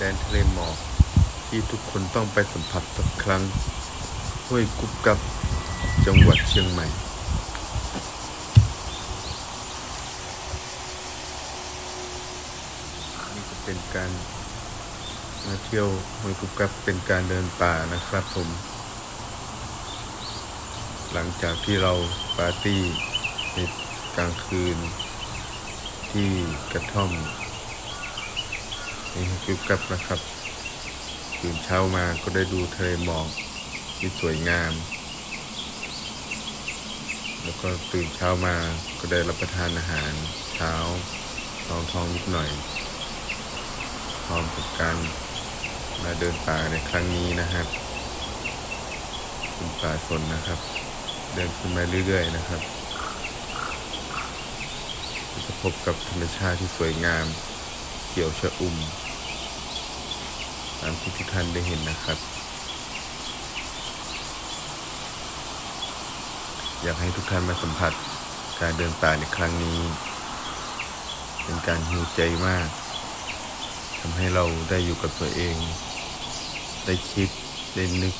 แดนทะเลหมอกที่ทุกคนต้องไปสัมผัสสักครั้ง ห้วยกุบกับจังหวัดเชียงใหม่ นี่ก็เป็นการมาเที่ยวห้วยกุบกับเป็นการเดินป่านะครับผม หลังจากที่เราปาร์ตี้ในกลางคืนที่กระท่อม นี่กุบกับนะครับตื่นเช้ามาก็ได้ดูทะเลหมอกที่สวยงาม แล้วก็ตื่นเช้ามาก็ได้รับประทานอาหารเช้าท้องท้องนิดหน่อยพร้อมกับการมาเดินป่าในครั้งนี้นะครับเป็นป่าสนนะครับ เดินขึ้นมาเรื่อยๆนะครับจะพบกับธรรมชาติที่สวยงาม เขียวชะอุ่ม ตามที่ทุกท่านได้เห็นนะครับ อยากให้ทุกท่านมาสัมผัสการเดินป่าในครั้งนี้ เป็นการฮิวใจมากทำให้เราได้อยู่กับตัวเอง ได้คิด ได้นึก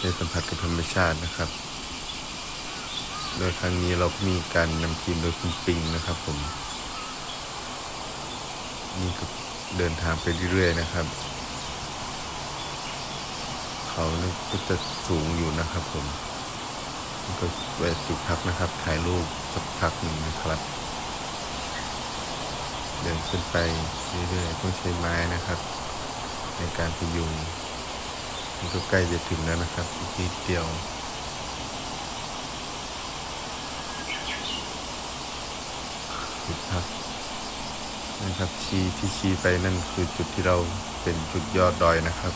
ได้สัมผัสกับธรรมชาตินะครับ โดยครั้งนี้เราก็มีการนำทีมโดยคุณปิงนะครับผม นี่ก็ เดินทางไปเรื่อยๆนะครับ เขานี่ก็จะสูงอยู่นะครับผมก็แวะจุดพักนะครับถ่ายรูปสักพักหนึ่งนะครับ เดินขึ้นไปเรื่อยๆต้องใช้ไม้นะครับ ในการพยุงนี่ก็ใกล้จะถึงแล้วนะครับอีกนิดเดียวจุดพัก นะครับชี้ที่ชี้ไปนั่นคือจุดที่เราเป็นจุดยอดดอยนะครับ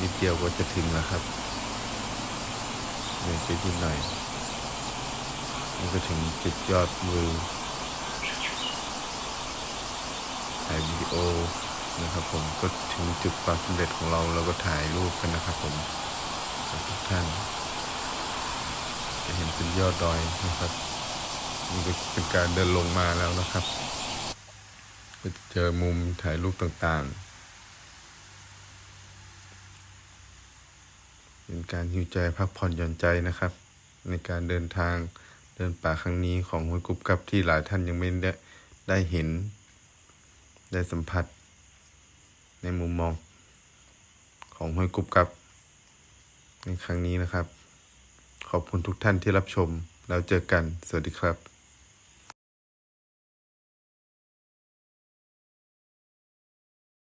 นิดเดียวก็จะถึงแล้วครับเลยไปนิดหน่อยนี่ก็ถึงจุดยอดวิวถ่ายวิดีโอนะครับผมก็ถึงจุดความสำเร็จของเราเราก็ถ่ายรูปกันนะครับผมทุกท่านจะเห็นเป็นยอดดอยนะครับ นี่ก็เป็นการเดินลงมาแล้วนะครับก็จะเจอมุมถ่ายรูปต่างๆ เป็นการหิวใจพักผ่อนหย่อนใจนะครับ ในการเดินทางเดินป่าครั้งนี้ของห้วยกุบกับที่หลายท่านยังไม่ได้ได้เห็น ได้สัมผัส ในมุมมองของห้วยกุบกับ ในครั้งนี้นะครับ ขอบคุณทุกท่านที่รับชมแล้วเจอกัน สวัสดีครับ